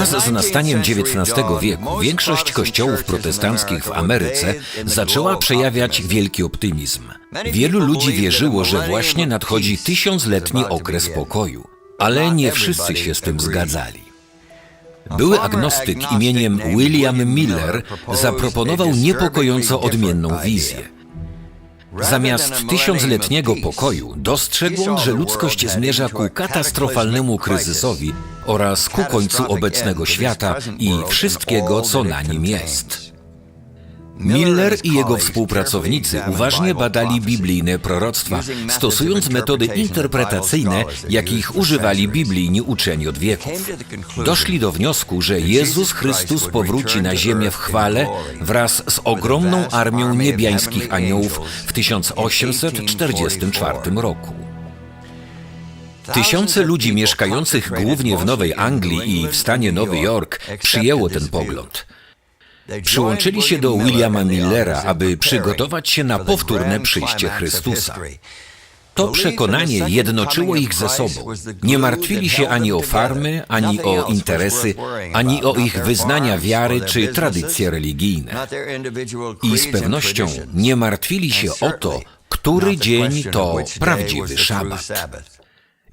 Wraz z nastaniem XIX wieku większość kościołów protestanckich w Ameryce zaczęła przejawiać wielki optymizm. Wielu ludzi wierzyło, że właśnie nadchodzi tysiącletni okres pokoju, ale nie wszyscy się z tym zgadzali. Były agnostyk imieniem William Miller zaproponował niepokojąco odmienną wizję. Zamiast tysiącletniego pokoju dostrzegł on, że ludzkość zmierza ku katastrofalnemu kryzysowi oraz ku końcu obecnego świata i wszystkiego, co na nim jest. Miller i jego współpracownicy uważnie badali biblijne proroctwa, stosując metody interpretacyjne, jakich używali biblijni uczeni od wieków. Doszli do wniosku, że Jezus Chrystus powróci na ziemię w chwale wraz z ogromną armią niebiańskich aniołów w 1844 roku. Tysiące ludzi mieszkających głównie w Nowej Anglii i w stanie Nowy Jork przyjęło ten pogląd. Przyłączyli się do Williama Millera, aby przygotować się na powtórne przyjście Chrystusa. To przekonanie jednoczyło ich ze sobą. Nie martwili się ani o farmy, ani o interesy, ani o ich wyznania wiary czy tradycje religijne. I z pewnością nie martwili się o to, który dzień to prawdziwy szabat.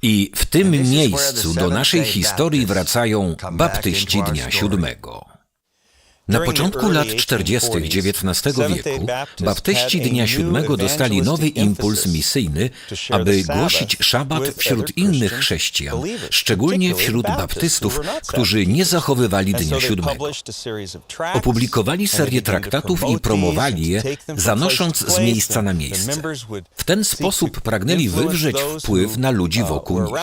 I w tym miejscu do naszej historii wracają baptyści Dnia Siódmego. Na początku lat 40. XIX wieku baptyści Dnia Siódmego dostali nowy impuls misyjny, aby głosić szabat wśród innych chrześcijan, szczególnie wśród baptystów, którzy nie zachowywali Dnia Siódmego. Opublikowali serię traktatów i promowali je, zanosząc z miejsca na miejsce. W ten sposób pragnęli wywrzeć wpływ na ludzi wokół nich.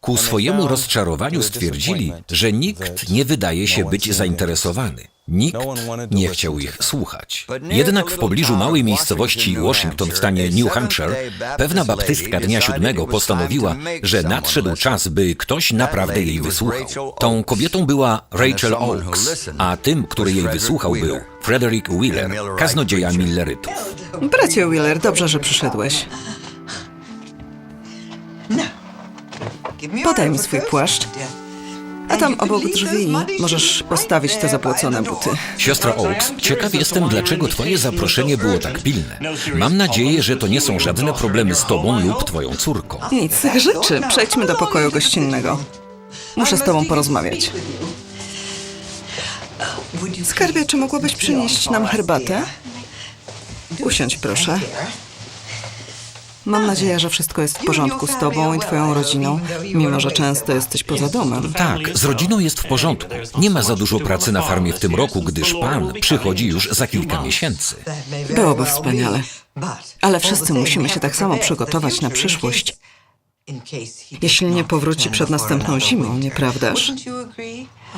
Ku swojemu rozczarowaniu stwierdzili, że nikt nie wydaje się być zainteresowany. Nikt nie chciał ich słuchać. Jednak w pobliżu małej miejscowości Washington w stanie New Hampshire pewna baptystka Dnia Siódmego postanowiła, że nadszedł czas, by ktoś naprawdę jej wysłuchał. Tą kobietą była Rachel Oakes, a tym, który jej wysłuchał był Frederick Wheeler, kaznodzieja Millerytów. Bracie Wheeler, dobrze, że przyszedłeś. Podaj mi swój płaszcz. A tam obok drzwi możesz postawić te zapłacone buty. Siostro Oaks, ciekaw jestem, dlaczego twoje zaproszenie było tak pilne. Mam nadzieję, że to nie są żadne problemy z tobą lub twoją córką. Nic tych rzeczy. Przejdźmy do pokoju gościnnego. Muszę z tobą porozmawiać. Skarbie, czy mogłabyś przynieść nam herbatę? Usiądź, proszę. Mam nadzieję, że wszystko jest w porządku z tobą i twoją rodziną, mimo że często jesteś poza domem. Tak, z rodziną jest w porządku. Nie ma za dużo pracy na farmie w tym roku, gdyż pan przychodzi już za kilka miesięcy. Byłoby wspaniale. Ale wszyscy musimy się tak samo przygotować na przyszłość. Jeśli nie powróci przed następną zimą, nieprawdaż?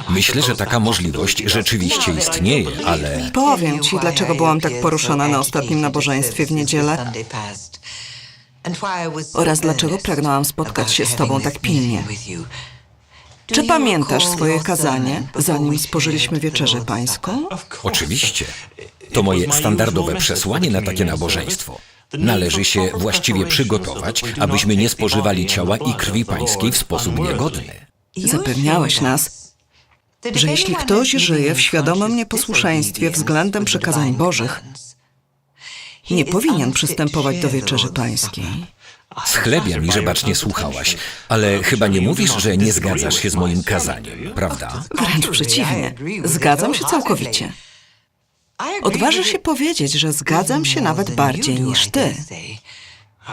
Myślę, że taka możliwość rzeczywiście istnieje, ale Powiem ci, dlaczego byłam tak poruszona na ostatnim nabożeństwie w niedzielę oraz dlaczego pragnęłam spotkać się z tobą tak pilnie. Czy pamiętasz swoje kazanie, zanim spożyliśmy wieczerzę pańską? oczywiście. To moje standardowe przesłanie na takie nabożeństwo. Należy się właściwie przygotować, abyśmy nie spożywali ciała i krwi pańskiej w sposób niegodny. Zapewniałeś nas, że jeśli ktoś żyje w świadomym nieposłuszeństwie względem przykazań Bożych, nie powinien przystępować do wieczerzy pańskiej. Schlebia mi, że bacznie słuchałaś, ale chyba nie mówisz, że nie zgadzasz się z moim kazaniem, prawda? Wręcz przeciwnie. Zgadzam się całkowicie. Odważę się powiedzieć, że zgadzam się nawet bardziej niż ty.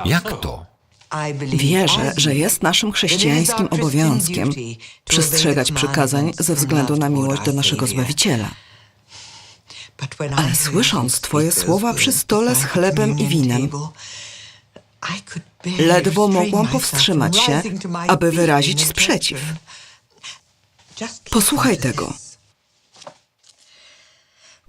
Jak to? Wierzę, że jest naszym chrześcijańskim obowiązkiem przestrzegać przykazań ze względu na miłość do naszego Zbawiciela. Ale słysząc Twoje słowa przy stole z chlebem i winem, ledwo mogłam powstrzymać się, aby wyrazić sprzeciw. Posłuchaj tego.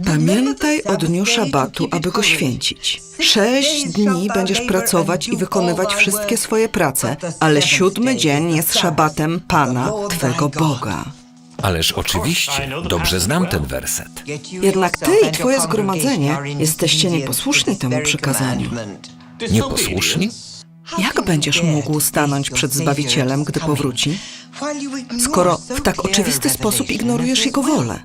Pamiętaj o dniu szabatu, aby go święcić. Sześć dni będziesz pracować i wykonywać wszystkie swoje prace, ale siódmy dzień jest szabatem Pana, Twego Boga. Ależ oczywiście, dobrze znam ten werset. Jednak ty i twoje zgromadzenie jesteście nieposłuszni temu przykazaniu. Nieposłuszni? Jak będziesz mógł stanąć przed Zbawicielem, gdy powróci, skoro w tak oczywisty sposób ignorujesz Jego wolę?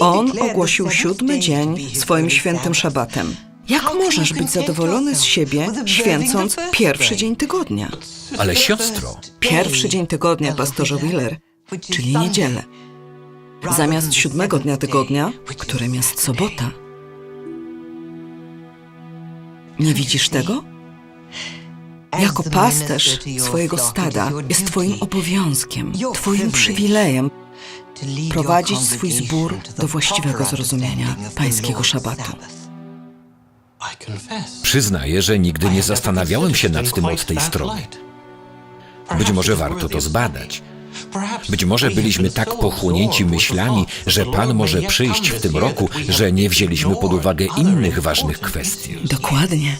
On ogłosił siódmy dzień swoim świętym szabatem. Jak możesz być zadowolony z siebie, święcąc pierwszy dzień tygodnia? Ale siostro, Pierwszy dzień tygodnia, pastorze Wheeler, czyli niedzielę. Zamiast siódmego dnia tygodnia, którym jest sobota. Nie widzisz tego? Jako pasterz swojego stada jest Twoim obowiązkiem, Twoim przywilejem prowadzić swój zbór do właściwego zrozumienia pańskiego szabatu. przyznaję, że nigdy nie zastanawiałem się nad tym od tej strony. Być może warto to zbadać. Być może byliśmy tak pochłonięci myślami, że Pan może przyjść w tym roku, że nie wzięliśmy pod uwagę innych ważnych kwestii. Dokładnie.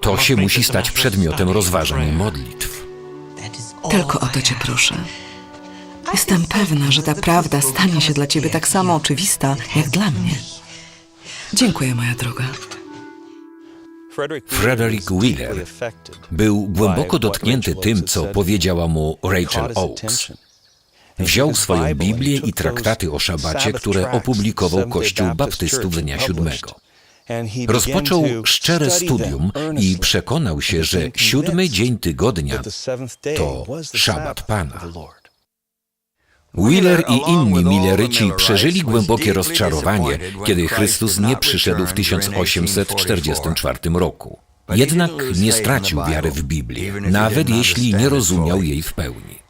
To się musi stać przedmiotem rozważań i modlitw. Tylko o to Cię proszę. Jestem pewna, że ta prawda stanie się dla Ciebie tak samo oczywista, jak dla mnie. Dziękuję, moja droga. Frederick Wheeler był głęboko dotknięty tym, co powiedziała mu Rachel Oakes. Wziął swoją Biblię i traktaty o szabacie, które opublikował Kościół Baptystów Dnia Siódmego. Rozpoczął szczere studium i przekonał się, że siódmy dzień tygodnia to szabat Pana. Wheeler i inni Milleryci przeżyli głębokie rozczarowanie, kiedy Chrystus nie przyszedł w 1844 roku. Jednak nie stracił wiary w Biblię, nawet jeśli nie rozumiał jej w pełni.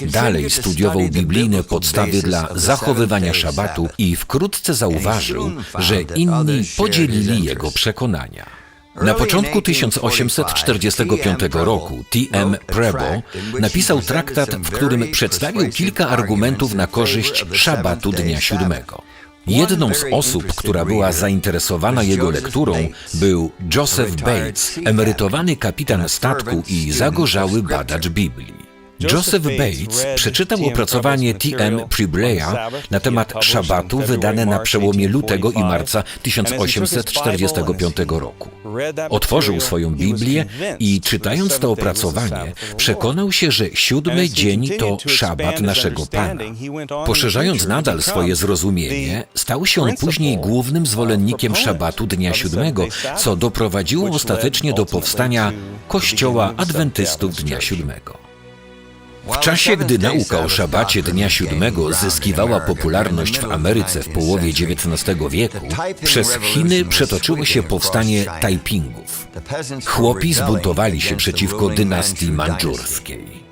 Dalej studiował biblijne podstawy dla zachowywania szabatu i wkrótce zauważył, że inni podzielili jego przekonania. Na początku 1845 roku T.M. Preble napisał traktat, w którym przedstawił kilka argumentów na korzyść szabatu dnia siódmego. Jedną z osób, która była zainteresowana jego lekturą, był Joseph Bates, emerytowany kapitan statku i zagorzały badacz Biblii. Joseph Bates przeczytał opracowanie T.M. Pribleya na temat szabatu wydane na przełomie lutego i marca 1845 roku. Otworzył swoją Biblię i czytając to opracowanie, przekonał się, że siódmy dzień to szabat naszego Pana. Poszerzając nadal swoje zrozumienie, stał się on później głównym zwolennikiem szabatu dnia siódmego, co doprowadziło ostatecznie do powstania Kościoła Adwentystów Dnia Siódmego. W czasie, gdy nauka o szabacie dnia siódmego zyskiwała popularność w Ameryce w połowie XIX wieku, przez Chiny przetoczyło się powstanie Taipingów. Chłopi zbuntowali się przeciwko dynastii mandżurskiej.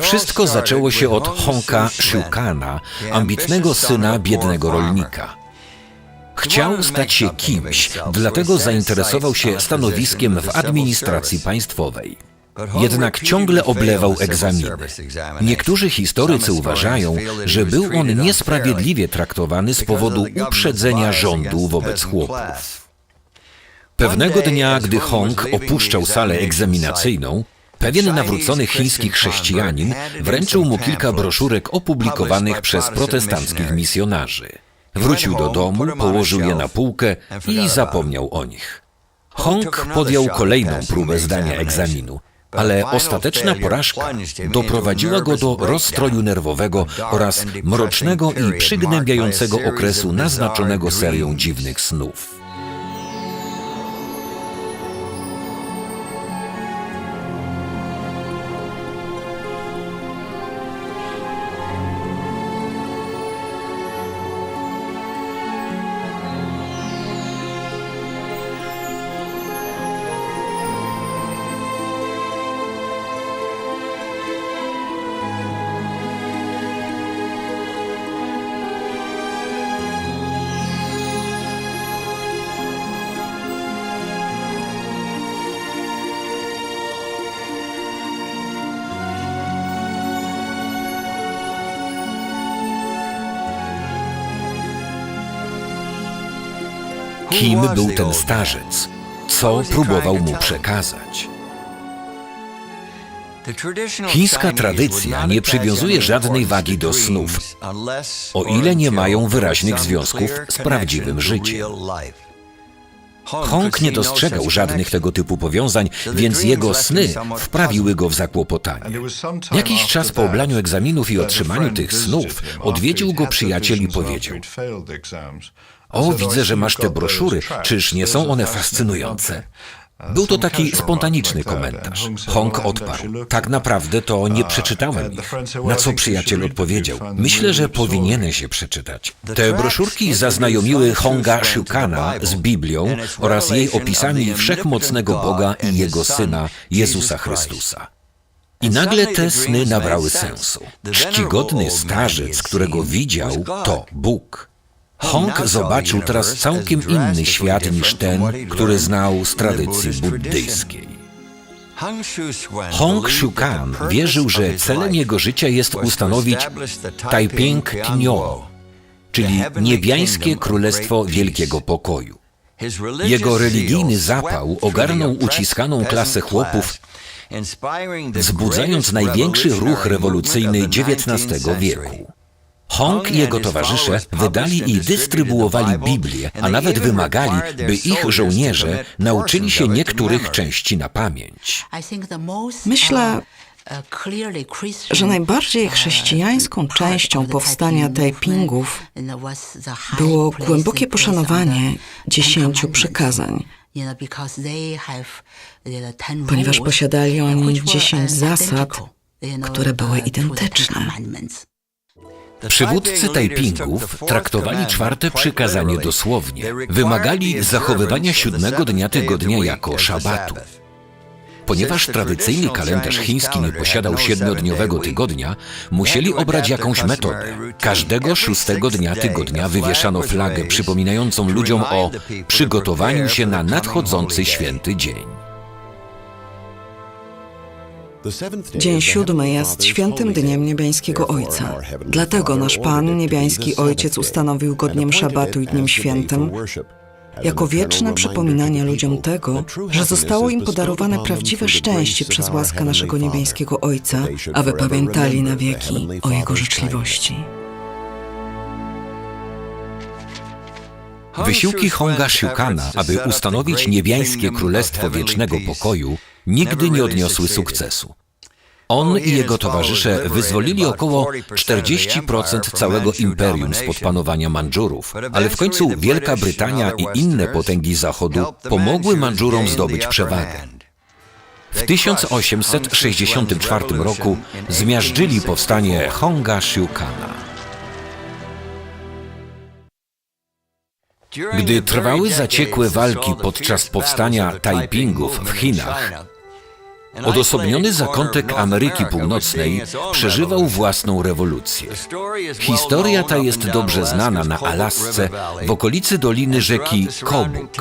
Wszystko zaczęło się od Honka Shiukana, ambitnego syna biednego rolnika. Chciał stać się kimś, dlatego zainteresował się stanowiskiem w administracji państwowej. Jednak ciągle oblewał egzaminy. Niektórzy historycy uważają, że był on niesprawiedliwie traktowany z powodu uprzedzenia rządu wobec chłopów. Pewnego dnia, gdy Hong opuszczał salę egzaminacyjną, pewien nawrócony chiński chrześcijanin wręczył mu kilka broszurek opublikowanych przez protestanckich misjonarzy. Wrócił do domu, położył je na półkę i zapomniał o nich. Hong podjął kolejną próbę zdania egzaminu, ale ostateczna porażka doprowadziła go do rozstroju nerwowego oraz mrocznego i przygnębiającego okresu naznaczonego serią dziwnych snów. Kim był ten starzec? Co próbował mu przekazać? Chińska tradycja nie przywiązuje żadnej wagi do snów, o ile nie mają wyraźnych związków z prawdziwym życiem. Hong nie dostrzegał żadnych tego typu powiązań, więc jego sny wprawiły go w zakłopotanie. Jakiś czas po oblaniu egzaminów i otrzymaniu tych snów odwiedził go przyjaciel i powiedział: O, widzę, że masz te broszury. Czyż nie są one fascynujące? Był to taki spontaniczny komentarz. Hong odparł. Tak naprawdę to nie przeczytałem ich. Na co przyjaciel odpowiedział. Myślę, że powinieneś je przeczytać. Te broszurki zaznajomiły Honga Shukana z Biblią oraz jej opisami wszechmocnego Boga i Jego Syna, Jezusa Chrystusa. I nagle te sny nabrały sensu. Czcigodny starzec, którego widział, to Bóg. Hong zobaczył teraz całkiem inny świat niż ten, który znał z tradycji buddyjskiej. Hong Shukan wierzył, że celem jego życia jest ustanowić Taiping Tinyo, czyli niebiańskie królestwo wielkiego pokoju. Jego religijny zapał ogarnął uciskaną klasę chłopów, wzbudzając największy ruch rewolucyjny XIX wieku. Hong i jego towarzysze wydali i dystrybuowali Biblię, a nawet wymagali, by ich żołnierze nauczyli się niektórych części na pamięć. Myślę, że najbardziej chrześcijańską częścią powstania Taipingów było głębokie poszanowanie dziesięciu przykazań, ponieważ posiadali oni dziesięć zasad, które były identyczne. Przywódcy Taipingów traktowali czwarte przykazanie dosłownie. Wymagali zachowywania siódmego dnia tygodnia jako szabatu. Ponieważ tradycyjny kalendarz chiński nie posiadał siedmiodniowego tygodnia, musieli obrać jakąś metodę. Każdego szóstego dnia tygodnia wywieszano flagę przypominającą ludziom o przygotowaniu się na nadchodzący święty dzień. Dzień siódmy jest świętym dniem niebiańskiego Ojca. Dlatego nasz Pan, niebiański Ojciec, ustanowił go dniem szabatu i dniem świętym, jako wieczne przypominanie ludziom tego, że zostało im podarowane prawdziwe szczęście przez łaskę naszego niebiańskiego Ojca, aby pamiętali na wieki o Jego życzliwości. Wysiłki Honga Shukana, aby ustanowić niebiańskie królestwo wiecznego pokoju, nigdy nie odniosły sukcesu. On i jego towarzysze wyzwolili około 40% całego imperium spod panowania Mandżurów, ale w końcu Wielka Brytania i inne potęgi Zachodu pomogły Mandżurom zdobyć przewagę. W 1864 roku zmiażdżyli powstanie Honga Shukana. Gdy trwały zaciekłe walki podczas powstania Taipingów w Chinach, odosobniony zakątek Ameryki Północnej przeżywał własną rewolucję. Historia ta jest dobrze znana na Alasce, w okolicy doliny rzeki Kobuk.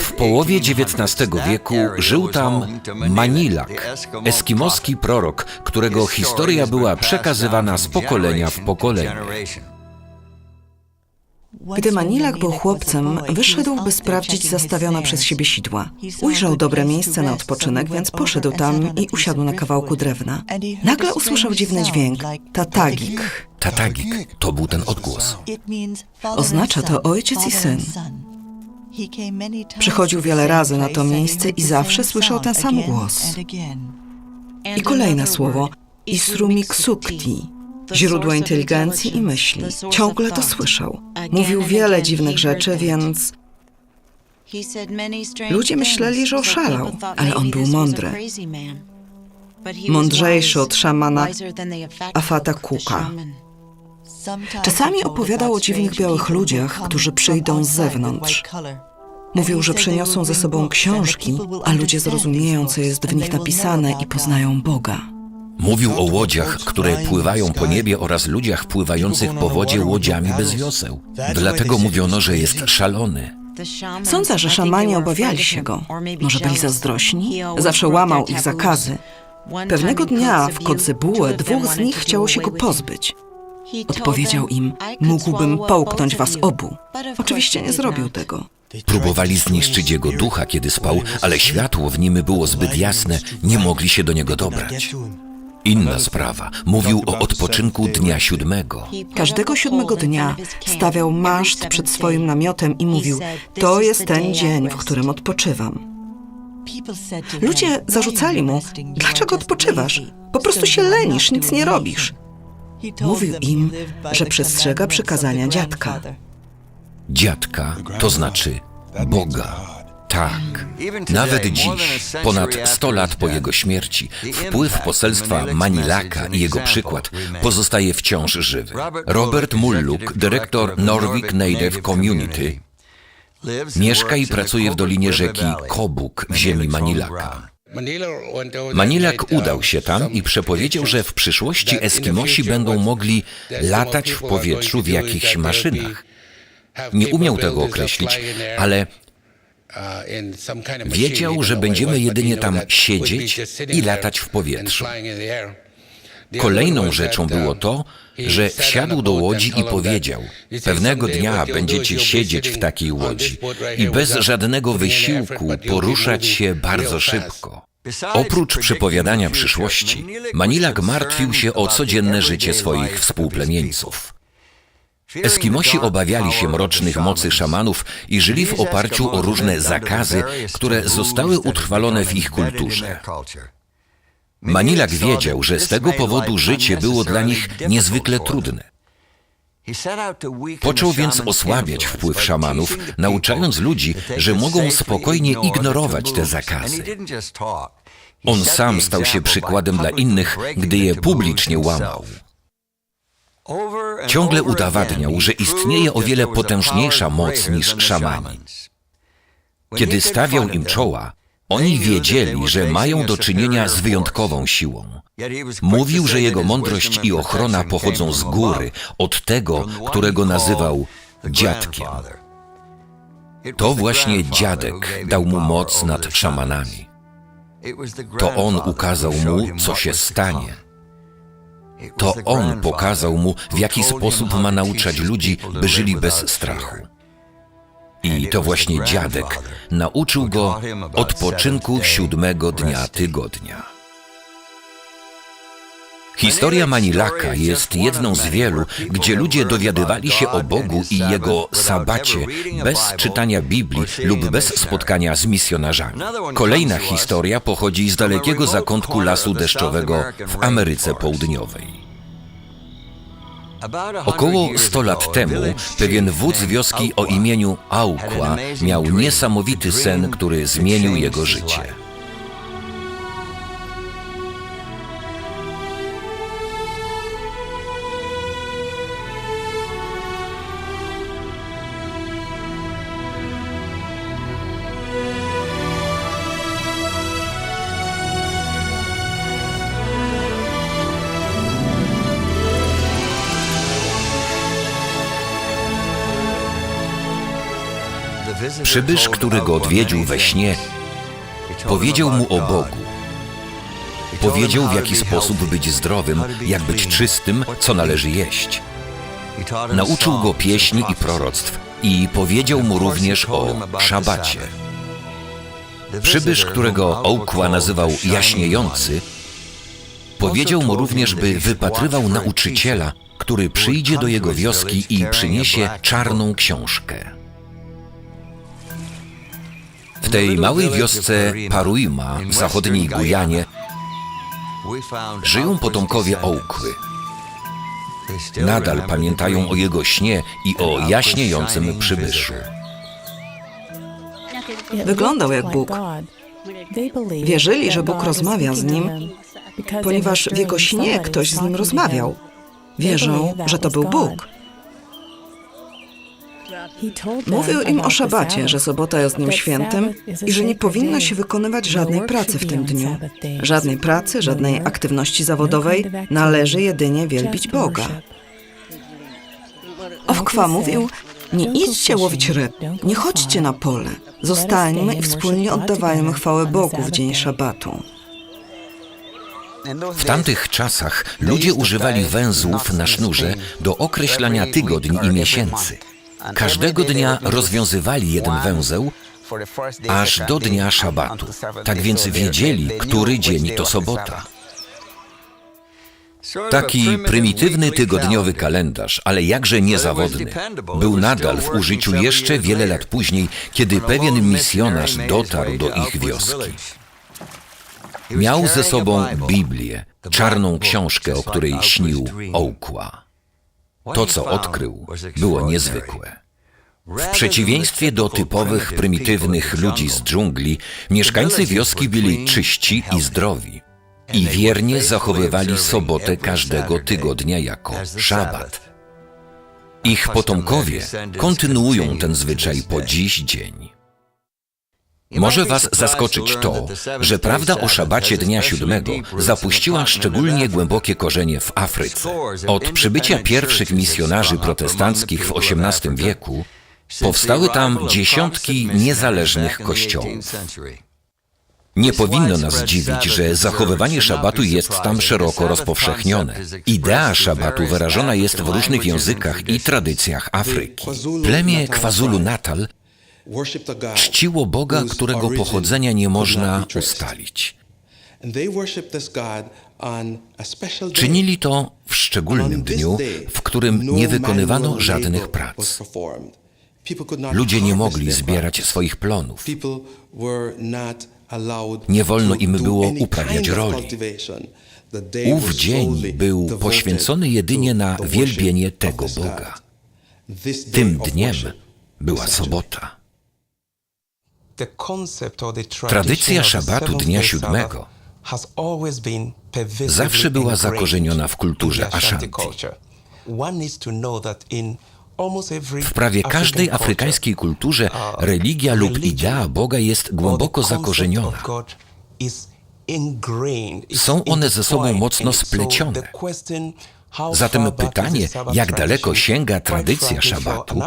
W połowie XIX wieku żył tam Manilak, eskimoski prorok, którego historia była przekazywana z pokolenia w pokolenie. Gdy Manilak był chłopcem, wyszedł, by sprawdzić zastawione przez siebie sidła. Ujrzał dobre miejsce na odpoczynek, więc poszedł tam i usiadł na kawałku drewna. Nagle usłyszał dziwny dźwięk. Tatagik. Tatagik to był ten odgłos. Oznacza to ojciec i syn. Przychodził wiele razy na to miejsce i zawsze słyszał ten sam głos. I kolejne słowo. Isrumik Sukti. Źródło inteligencji i myśli. Ciągle to słyszał. Mówił wiele dziwnych rzeczy, więc Ludzie myśleli, że oszalał, ale on był mądry. Mądrzejszy od szamana Afata Kuka. Czasami opowiadał o dziwnych białych ludziach, którzy przyjdą z zewnątrz. Mówił, że przyniosą ze sobą książki, a ludzie zrozumieją, co jest w nich napisane i poznają Boga. Mówił o łodziach, które pływają po niebie oraz ludziach pływających po wodzie łodziami bez wioseł. Dlatego mówiono, że jest szalony. Sądzę, że szamani obawiali się go. Może byli zazdrośni? Zawsze łamał ich zakazy. Pewnego dnia w Kodzebułę dwóch z nich chciało się go pozbyć. Odpowiedział im, mógłbym połknąć was obu. Oczywiście nie zrobił tego. Próbowali zniszczyć jego ducha, kiedy spał, ale światło w nim było zbyt jasne, nie mogli się do niego dobrać. Inna sprawa. Mówił o odpoczynku dnia siódmego. Każdego siódmego dnia stawiał maszt przed swoim namiotem i mówił: To jest ten dzień, w którym odpoczywam. Ludzie zarzucali mu: Dlaczego odpoczywasz? Po prostu się lenisz, nic nie robisz. Mówił im, że przestrzega przykazania dziadka. Dziadka, to znaczy Boga. Tak. Nawet dziś, ponad 100 lat po jego śmierci, wpływ poselstwa Manilaka i jego przykład pozostaje wciąż żywy. Robert Mulluk, dyrektor Norwich Native Community, mieszka i pracuje w dolinie rzeki Kobuk w ziemi Manilaka. Manilak udał się tam i przepowiedział, że w przyszłości Eskimosi będą mogli latać w powietrzu w jakichś maszynach. Nie umiał tego określić, ale wiedział, że będziemy jedynie tam siedzieć i latać w powietrzu. Kolejną rzeczą było to, że wsiadł do łodzi i powiedział: Pewnego dnia będziecie siedzieć w takiej łodzi i bez żadnego wysiłku poruszać się bardzo szybko. Oprócz przepowiadania przyszłości, Manilak martwił się o codzienne życie swoich współplemieńców. Eskimosi obawiali się mrocznych mocy szamanów i żyli w oparciu o różne zakazy, które zostały utrwalone w ich kulturze. Manilak wiedział, że z tego powodu życie było dla nich niezwykle trudne. Począł więc osłabiać wpływ szamanów, nauczając ludzi, że mogą spokojnie ignorować te zakazy. On sam stał się przykładem dla innych, gdy je publicznie łamał. Ciągle udowadniał, że istnieje o wiele potężniejsza moc niż szamani. Kiedy stawiał im czoła, oni wiedzieli, że mają do czynienia z wyjątkową siłą. Mówił, że jego mądrość i ochrona pochodzą z góry, od tego, którego nazywał dziadkiem. To właśnie dziadek dał mu moc nad szamanami. To on ukazał mu, co się stanie. To on pokazał mu, w jaki sposób ma nauczać ludzi, by żyli bez strachu. I to właśnie dziadek nauczył go odpoczynku siódmego dnia tygodnia. Historia Manilaka jest jedną z wielu, gdzie ludzie dowiadywali się o Bogu i Jego sabacie bez czytania Biblii lub bez spotkania z misjonarzami. Kolejna historia pochodzi z dalekiego zakątku lasu deszczowego w Ameryce Południowej. Około 100 lat temu pewien wódz wioski o imieniu Aukła miał niesamowity sen, który zmienił jego życie. Przybysz, który go odwiedził we śnie, powiedział mu o Bogu. Powiedział, w jaki sposób być zdrowym, jak być czystym, co należy jeść. Nauczył go pieśni i proroctw i powiedział mu również o szabacie. Przybysz, którego Ołkła nazywał jaśniejący, powiedział mu również, by wypatrywał nauczyciela, który przyjdzie do jego wioski i przyniesie czarną książkę. W tej małej wiosce Paruima w zachodniej Gujanie żyją potomkowie Ołkły. Nadal pamiętają o jego śnie i o jaśniejącym przybyszu. Wyglądał jak Bóg. Wierzyli, że Bóg rozmawia z nim, ponieważ w jego śnie ktoś z nim rozmawiał. Wierzą, że to był Bóg. Mówił im o szabacie, że sobota jest dniem świętym i że nie powinno się wykonywać żadnej pracy w tym dniu. Żadnej pracy, żadnej aktywności zawodowej, należy jedynie wielbić Boga. Owkwa mówił, nie idźcie łowić ryb, nie chodźcie na pole, zostańmy i wspólnie oddawajmy chwałę Bogu w dzień szabatu. W tamtych czasach ludzie używali węzłów na sznurze do określania tygodni i miesięcy. Każdego dnia rozwiązywali jeden węzeł, aż do dnia szabatu. Tak więc wiedzieli, który dzień to sobota. Taki prymitywny tygodniowy kalendarz, ale jakże niezawodny, był nadal w użyciu jeszcze wiele lat później, kiedy pewien misjonarz dotarł do ich wioski. Miał ze sobą Biblię, czarną książkę, o której śnił Ołkła. To, co odkrył, było niezwykłe. W przeciwieństwie do typowych, prymitywnych ludzi z dżungli, mieszkańcy wioski byli czyści i zdrowi i wiernie zachowywali sobotę każdego tygodnia jako szabat. Ich potomkowie kontynuują ten zwyczaj po dziś dzień. Może Was zaskoczyć to, że prawda o szabacie dnia siódmego zapuściła szczególnie głębokie korzenie w Afryce. Od przybycia pierwszych misjonarzy protestanckich w XVIII wieku powstały tam dziesiątki niezależnych kościołów. Nie powinno nas dziwić, że zachowywanie szabatu jest tam szeroko rozpowszechnione. Idea szabatu wyrażona jest w różnych językach i tradycjach Afryki. Plemię KwaZulu-Natal czciło Boga, którego pochodzenia nie można ustalić. Czynili to w szczególnym dniu, w którym nie wykonywano żadnych prac. Ludzie nie mogli zbierać swoich plonów. Nie wolno im było uprawiać roli. Ów dzień był poświęcony jedynie na wielbienie tego Boga. Tym dniem była sobota. Tradycja szabatu dnia siódmego Zawsze była zakorzeniona w kulturze Ashanti. W prawie każdej afrykańskiej kulturze religia lub idea Boga jest głęboko zakorzeniona. Są one ze sobą mocno splecione. Zatem pytanie, jak daleko sięga tradycja szabatu,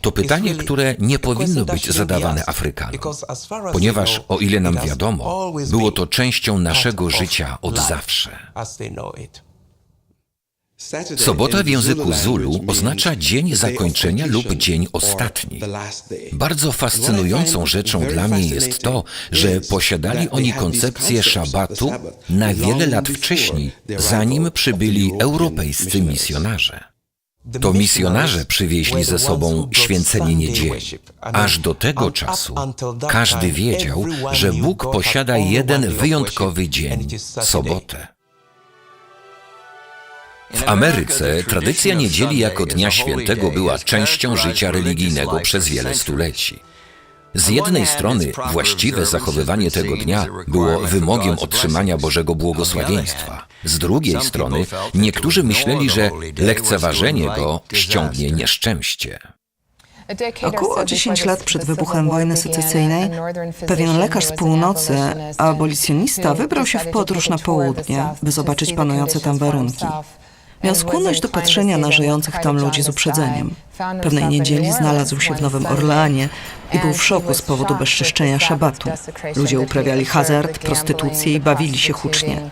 to pytanie, które nie powinno być zadawane Afrykanom, ponieważ o ile nam wiadomo, było to częścią naszego życia od zawsze. Sobota w języku Zulu oznacza dzień zakończenia lub dzień ostatni. Bardzo fascynującą rzeczą dla mnie jest to, że posiadali oni koncepcję szabatu na wiele lat wcześniej, zanim przybyli europejscy misjonarze. To misjonarze przywieźli ze sobą święcenie niedzieli. Aż do tego czasu każdy wiedział, że Bóg posiada jeden wyjątkowy dzień sobotę. W Ameryce tradycja niedzieli jako dnia świętego była częścią życia religijnego przez wiele stuleci. Z jednej strony właściwe zachowywanie tego dnia było wymogiem otrzymania Bożego błogosławieństwa. Z drugiej strony niektórzy myśleli, że lekceważenie go ściągnie nieszczęście. Około 10 lat przed wybuchem wojny secesyjnej pewien lekarz z północy, abolicjonista, wybrał się w podróż na południe, by zobaczyć panujące tam warunki. Miał skłonność do patrzenia na żyjących tam ludzi z uprzedzeniem. Pewnej niedzieli znalazł się w Nowym Orleanie i był w szoku z powodu bezczyszczenia szabatu. Ludzie uprawiali hazard, prostytucję i bawili się hucznie.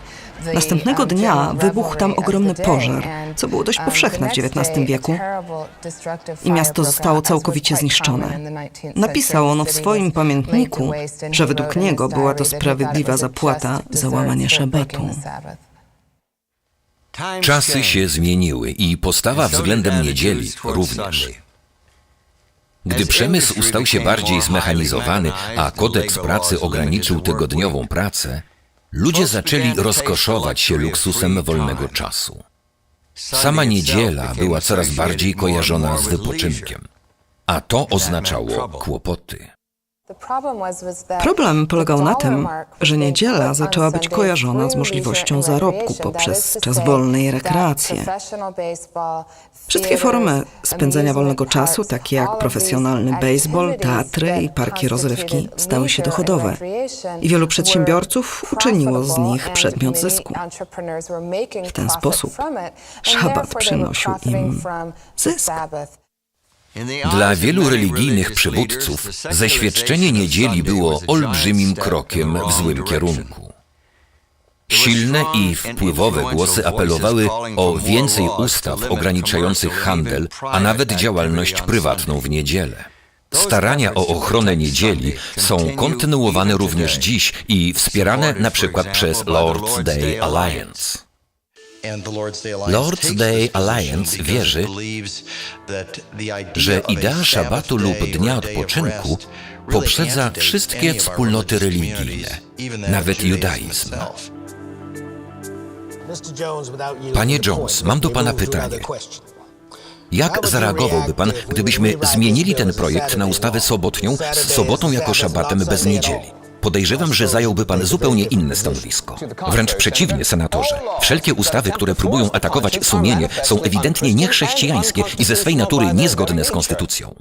Następnego dnia wybuchł tam ogromny pożar, co było dość powszechne w XIX wieku i miasto zostało całkowicie zniszczone. Napisał ono w swoim pamiętniku, że według niego była to sprawiedliwa zapłata za łamanie szabatu. Czasy się zmieniły i postawa względem niedzieli również. Gdy przemysł stał się bardziej zmechanizowany, a kodeks pracy ograniczył tygodniową pracę, ludzie zaczęli rozkoszować się luksusem wolnego czasu. Sama niedziela była coraz bardziej kojarzona z wypoczynkiem, a to oznaczało kłopoty. Problem polegał na tym, że niedziela zaczęła być kojarzona z możliwością zarobku poprzez czas wolny i rekreację. Wszystkie formy spędzenia wolnego czasu, takie jak profesjonalny baseball, teatry i parki rozrywki, stały się dochodowe. I wielu przedsiębiorców uczyniło z nich przedmiot zysku. W ten sposób szabat przynosił im zysk. Dla wielu religijnych przywódców zeświadczenie niedzieli było olbrzymim krokiem w złym kierunku. Silne i wpływowe głosy apelowały o więcej ustaw ograniczających handel, a nawet działalność prywatną w niedzielę. Starania o ochronę niedzieli są kontynuowane również dziś i wspierane na przykład przez Lord's Day Alliance. Lord's Day Alliance wierzy, że idea szabatu lub dnia odpoczynku poprzedza wszystkie wspólnoty religijne, nawet judaizm. Panie Jones, mam do Pana pytanie. Jak zareagowałby Pan, gdybyśmy zmienili ten projekt na ustawę sobotnią z sobotą jako szabatem bez niedzieli? Podejrzewam, że zająłby Pan zupełnie inne stanowisko. Wręcz przeciwnie, senatorze. Wszelkie ustawy, które próbują atakować sumienie, są ewidentnie niechrześcijańskie i ze swej natury niezgodne z konstytucją.